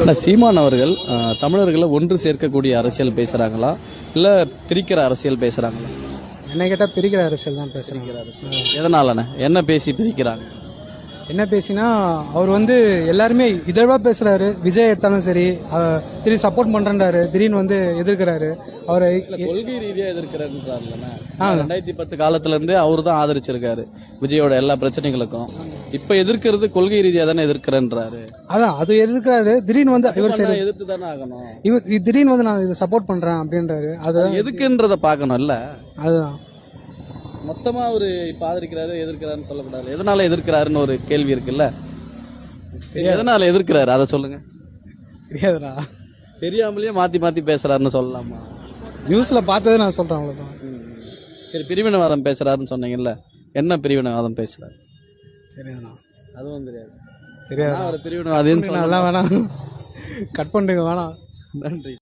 ஆனால் சீமான் அவர்கள் தமிழர்களை ஒன்று சேர்க்கக்கூடிய அரசியல் பேசுகிறாங்களா இல்லை பிரிக்கிற அரசியல் பேசுகிறாங்களா என்ன கேட்டால் பிரிக்கிற அரசியல் தான் பேசுகிறாங்க எதனாலண்ணே? என்ன பேசி பிரிக்கிறாங்க? என்ன பேசினா அவர் வந்து எல்லாருமே இதழ்வாக பேசுகிறாரு விஜய் எடுத்தாலும் சரி அஹ், திடீர்னு சப்போர்ட் பண்ணுறாரு திடீர்னு வந்து எதிர்க்கிறாரு. அவரை கொள்கை ரீதியாக எதிர்க்கிறாருன்றாருலண்ணே ரெண்டாயிரத்தி பத்து காலத்துலேருந்து அவர் தான் ஆதரிச்சிருக்காரு விஜயோட எல்லா பிரச்சனைகளுக்கும். இப்போ எதிர்க்கிறது கொள்கை ரீதியாக தானே எதிர்க்கிறேன்றாரு. அதான் அது எதிர்க்கிறாரு திடீர்னு வந்து இவர் சரி எதிர்த்து தானே ஆகணும். இவர் திடீர்னு வந்து நான் இதை சப்போர்ட் பண்ணுறேன் அப்படின்றாரு. அதுதான் எதுக்குன்றத பார்க்கணும்ல. அதுதான். மொத்தமா அவரு இப்ப ஆதரிக்கிறாரு எதிர்க்கிறாருன்னு சொல்லக்கூடாது. எதனால எதிர்க்கிறாருன்னு ஒரு கேள்வி இருக்குல்ல? எதனால எதிர்க்கிறாரு? அதை சொல்லுங்க. தெரியாதுடா. தெரியாமலேயே மாத்தி மாத்தி பேசுறாருன்னு சொல்லலாமா? நியூஸில் பார்த்தது நான் சொல்கிறேன் அவ்வளோதான் சரி பிரிவினைவாதம் பேசுறாருன்னு சொன்னீங்கல்ல? என்ன பிரிவினைவாதம் பேசுறாரு? தெரியாதுண்ணா அதுவும் தெரியாது. தெரியாது ஒரு பிரிவினைவாதின்னு நல்லா வேணாம். கட் பண்ணுங்க வேணாம். நன்றி.